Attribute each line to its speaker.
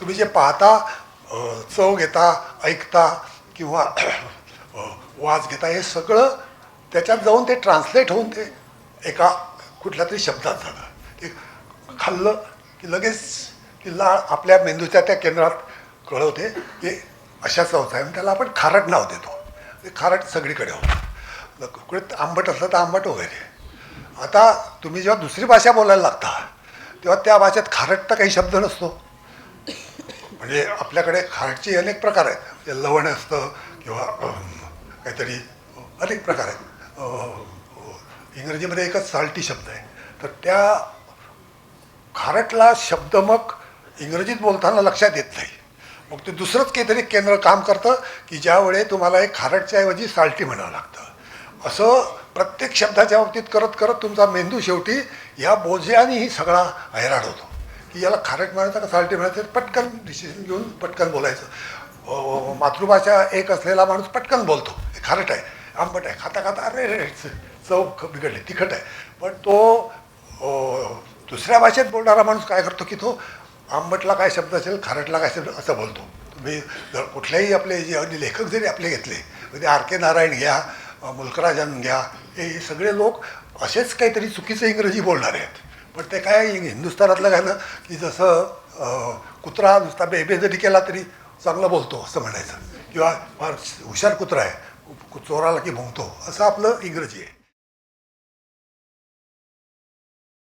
Speaker 1: तुम्ही जे पाहता चव घेता ऐकता किंवा वाच वाज घेता हे सगळं त्याच्यात जाऊन ते ट्रान्सलेट होऊन ते एका कुठल्या तरी शब्दात झालं. ते खाल्लं की लगेच किल्ला लाळ आपल्या मेंदूच्या त्या केंद्रात कळवते. की अशा चवचा आहे. त्याला आपण खारट नाव देतो. ते खारट सगळीकडे होतं. कुठे आंबट असलं तर आंबट वगैरे. आता तुम्ही जेव्हा दुसरी भाषा बोलायला लागता तेव्हा त्या भाषेत खारट तर काही शब्द नसतो. म्हणजे आपल्याकडे खारटचे अनेक प्रकार आहेत. म्हणजे लवण असतं किंवा काहीतरी अनेक प्रकार आहेत. इंग्रजीमध्ये एकच साल्टी शब्द आहे. तर त्या खारटला शब्द मग इंग्रजीत बोलताना लक्षात येत नाही. मग ते दुसरंच काहीतरी केंद्र काम करतं की ज्यावेळे तुम्हाला एक खारटच्या ऐवजी साल्टी म्हणावं लागतं. असं प्रत्येक शब्दाच्या बाबतीत करत करत तुमचा मेंदू शेवटी ह्या बोज्याने ही सगळा हैराण होतो. की याला खारट म्हणायचं का साल्टी म्हणायचं पटकन डिसिजन घेऊन पटकन बोलायचं. मातृभाषा एक असलेला माणूस पटकन बोलतो. हे खारट आहे. आंबट आहे. खाता खाता अरे रे चव ख- बिघडली तिखट आहे. पण तो दुसऱ्या भाषेत बोलणारा माणूस काय करतो की तो आंबटला काय शब्द असेल खारटला काय शब्द असं बोलतो. तुम्ही जर कुठल्याही आपले जे आणि लेखक जरी आपले घेतले म्हणजे आर के नारायण घ्या मुलकराजन घ्या हे सगळे लोक असेच काहीतरी चुकीचं इंग्रजी बोलणारे आहेत. पण ते काय हिंदुस्थानातलं काय ना की जसं कुत्रा नुसता बेबे जरी केला तरी चांगलं बोलतो असं म्हणायचं. किंवा फार हुशार कुत्रा आहे. चोराला की भोंगतो असं आपलं इंग्रजी आहे.